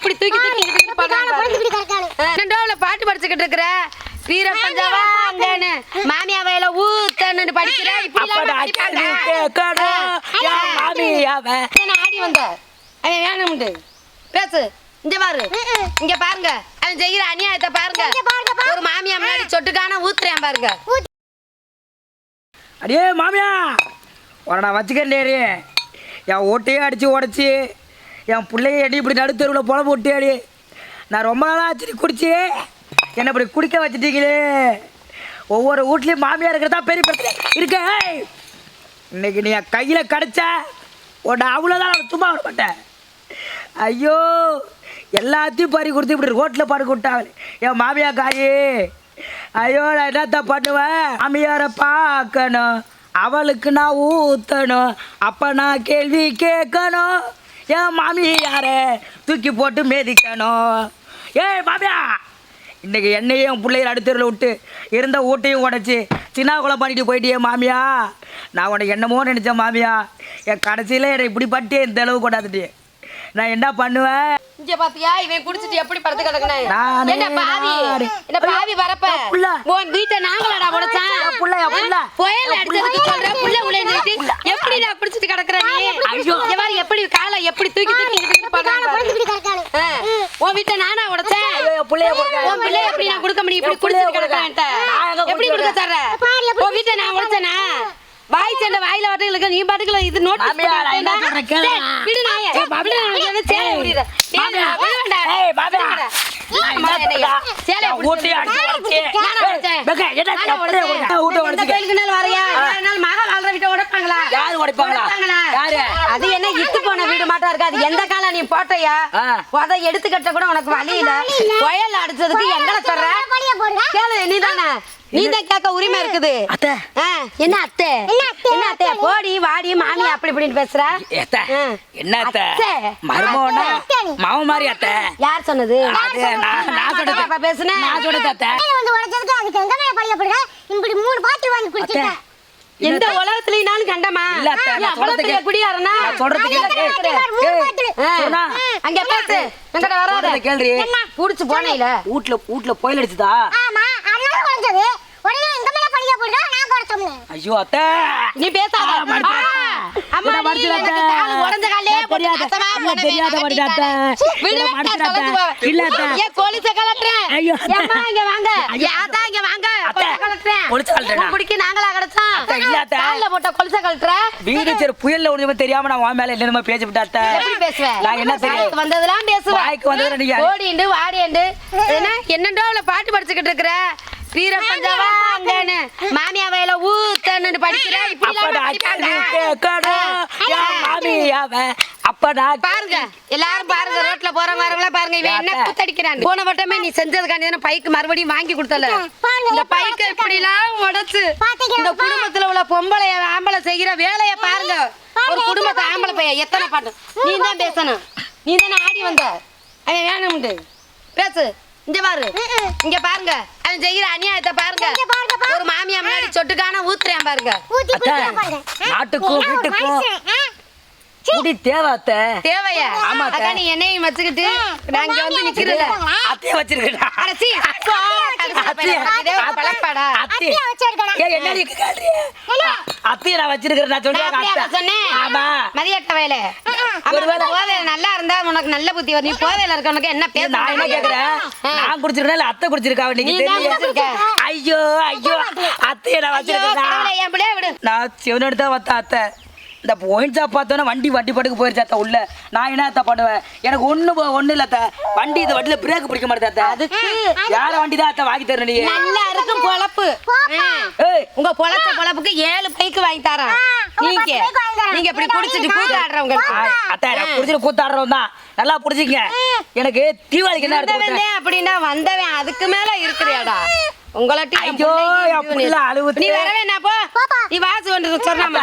எப்படி தூக்கி தூக்கி. ரெண்டாவதுல பாட்டு படிச்சுக்கிட்டு இருக்கிற? வீர பஞ்சாவா அங்கன்னு மாமியா வயல ஊத்தன்னு படிக்கிற ஆடி வந்த அவன் வேணும்ண்டு பேசு. இங்க பாரு. இங்க பாருங்க. அவன் செய்யற அநியாயத்தை பாருங்க. ஒரு மாமியா முன்னாடி சொட்டுக்கான ஊத்துறேன் பாருங்க. அடியே மாமியா. உன நான் வச்சுக்கண்டேரி என் ஓட்டையே அடித்து உடச்சி. என் பிள்ளைய அடி இப்படி நடுத்தருவில் பொல போட்டு அடி. நான் ரொம்ப நாளாக ஆச்சு குடிச்சு என்னை இப்படி குடிக்க வச்சுட்டீங்களே. ஒவ்வொரு வீட்லேயும் மாமியார் இருக்கிறதா பெரிய பிரச்சனை. இருக்க இன்னைக்கு நீ என் கையில் கிடச்ச உன்னை அவ்வளோதான் நான் சும்மா விட மாட்டேன். ஐயோ எல்லாத்தையும் பறி கொடுத்து இப்படி ரோட்டில் பறி விட்டாங்களே என் மாமியா காயி ஐயோ நான் என்னத்தான் பண்ணுவேன்? மாமியாரை பார்க்கணும். அவளுக்கு நான் ஊற்றணும் அப்போ நான் கேள்வி கேட்கணும். என் மாமியாரை தூக்கி போட்டு மேதிக்கணும். ஏய் மாமியா இன்னைக்கு என்னையும் என் பிள்ளைய அடுத்தரில் விட்டு இருந்த வீட்டையும் உடச்சி சின்ன கொலை பண்ணிட்டு போயிட்டியே மாமியா. நான் உனக்கு என்னமோ நினச்சேன் மாமியா. என் கடைசியில் என்னை இப்படி பட்டு இந்த அளவு கொண்டாந்துட்டு நான் என்ன பண்ணுவேன்? இங்க பாத்தியா? இவன் குடிச்சிட்டு எப்படி படுத்து கிடக்குனேன் நானே என்ன பாவி. என்ன பாவி வரப்ப. உன் வீட்டை நாங்களடா உடைச்சான் என் புள்ள, புள்ள. புயல் அடிச்சதுக்கு சொல்ற? புள்ள உழைஞ்சிட்டு எப்படி நான் குடிச்சிட்டு கிடக்குற நீ ஐயோ. இங்க பாரு எப்படி காலை எப்படி தூக்கி தூக்கி இழுத்துக்கிட்டு போறாங்க பாரு. ஆ. உன் வீட்டை நானா உடைச்சேன்? ஐயோ, என் புள்ளைய கொடுக்க. உன் பிள்ளை எப்படி நான் கொடுக்க முடியும்? இப்படி குடிச்சிட்டு எங்க எப்படி குடிச்சு கொடுக்க தர்ற உன் வீட்டை நான் உடைச்சேனா? வாய் சண்டை வாயில வாட்டுகளுக்கு நீ பாட்டுக்குள்ள இது கேளு. விடு நாயே சேலை வரையா? யாரு உடைப்பாங்களா? யாரு? அது என்ன இத்து போன வீடு மாட்டா இருக்கு அது எந்த காலம் நீ போட்டையா. உத எடுத்துக்கட்ட கூட உனக்கு வழி இல்ல. புயல் அடிச்சதுக்கு எங்களை சொல்ற? கேளு நீதானே. நீ தான் கேட்க உரிமை இருக்குது. அத்தை. என்ன அத்தை? என்ன அத்தை? போடி வாடி மாமி அப்படி இப்படின்னு பேசுற. என்ன அத்தை? அத்தை. மாவு மாதிரி அத்தை. யார் சொன்னது? நான் சொன்னது? பேசுனேன். நான் சொன்னது அத்தை. வந்து உடைச்சதுக்கு அதுக்கு எங்க மேல பழியப்படுற இப்படி மூணு பாட்டில் வாங்கி குடிச்சிட்டேன் எந்த உலகத்துலயும் கண்டமா அவ்வளவு குடியாரனா சொல்றதுக்கு அங்க பேசு. எங்கட வராத? கேளுடி. புடிச்சு போனையில. வீட்ல வீட்ல புயல் அடிச்சுதா ஆமா அண்ணன் உடைச்சது உடனே எங்க மேல பழியப்படுற நான் குறைச்சோம்னு ஐயோ அத்தை. நீ பேசாத. அம்மா, உடைஞ்ச தெரியாத-. இல்ல? ஐயோ, இங்க வாங்க. இங்க வாங்க. குடிக்கு நாங்களா கிடைச்சோம்? கால்ல போட்ட கொலுசை கலட்டுற? வீடு சரி புயல்ல ஒண்ணுமே தெரியாம நான் உன் மேல என்னென்னமோ பேசி எப்படி பேசுவ? நான் என்ன தெரியும் வந்ததெல்லாம் பேசுவ. வாய்க்கு வந்ததுல நீங்க ஓடிண்டு, வாடிண்டு. என்ன, என்னண்டோ அவளை பாட்டு படிச்சுக்கிட்டு இருக்கிற வீர பஞ்சாவா அங்கன்னு மாமியா வயல ஊத்தன்னு படிக்கிற இப்படி எல்லாம் படிப்பாங்க. கேள்வி கேட்கணும் என் மாமி அவ அப்ப நான் பாருங்க எல்லாரும் பாருங்க ரோட்ல போறவங்க வரவங்கள பாருங்க இவன் என்ன? குத்தடிக்கிறான் போன வட்டமே நீ செஞ்சதுக்காண்டி தானே பைக்கு மறுபடியும் வாங்கி கொடுத்தல. பாருங்க, இந்த பைக்கு இப்படி எல்லாம் உடைச்சு? இந்த குடும்பத்துல உள்ள பொம்பளை ஆம்பளை செய்கிற வேலைய பாருங்க ஒரு குடும்பத்தை ஆம்பளை பையன் எத்தனை பாட்டு? நீ தான் பேசணும். நீ தானே ஆடி வந்த. அவன் வேணும்ண்டு பேசு. இங்க பாரு. இங்க பாருங்க. அவன் செய்கிற அநியாயத்தை பாருங்க. ஒரு மாமியா முன்னாடி சொட்டுக்கான ஊத்துறேன் பாருங்க? நாட்டுக்கும் வீட்டுக்கும் குடி தேவை அத்தை தேவையா? ஆமா, நீ என்னையும் வச்சுக்கிட்டு நாங்க வந்து அத்தையை. அத்தையை வச்சிருக்கடா ஏய், என்ன நீ கேக்குறிய? அத்தையை நான் நான் சொல்றேன். சொன்னேன்? ஆமா. மதியட்ட வேலை. நல்லா இருந்தா உனக்கு நல்ல புத்தி வரும். நீ போதையில இருக்கவனுக்கு என்ன ஏய், பேச நான் என்ன கேக்குறேன். நான் குடிச்சிருக்கேன் இல்ல அத்தை குடிச்சிருக்கா நீ நீங்க குடிச்சிருக்க. ஐயோ ஐயோ. அத்தையை நான் வச்சிருக்கேன். நான் அத்தை. இந்த ஒயின் ஷாப் பார்த்தோன்னே வண்டி வண்டி படுக்கு போயிருச்சு அத்தை உள்ள. நான் என்ன அத்தை பண்ணுவேன்? எனக்கு ஒண்ணு ஒண்ணு இல்ல அத்தை. வண்டி இந்த வண்டியில பிரேக் பிடிக்க மாட்டேது அத்தை. அதுக்கு யார வண்டி தான் அத்தை வாங்கி தரணும் நீ? நல்லா இருக்கும் பொழப்பு. உங்க பொழச்ச பொழப்புக்கு ஏழு பைக்கு வாங்கி தரேன். நீங்க. நீங்க இப்படி குடிச்சிட்டு கூத்தாடுறவங்களுக்கு ஆ, அத்தை நான் குடிச்சிட்டு கூத்தாடுறோம் தான். நல்லா புடிச்சிங்க எனக்கு தீபாவளிக்கு என்ன? வந்தவன் அப்படின்னா வந்தவன் அதுக்கு மேல இருக்கிறியாடா. உங்களாட்டி ஐயோ, அழுவுது. நீ வரவே என்ன போ? நீ வாசு வந்து சொன்னாமா?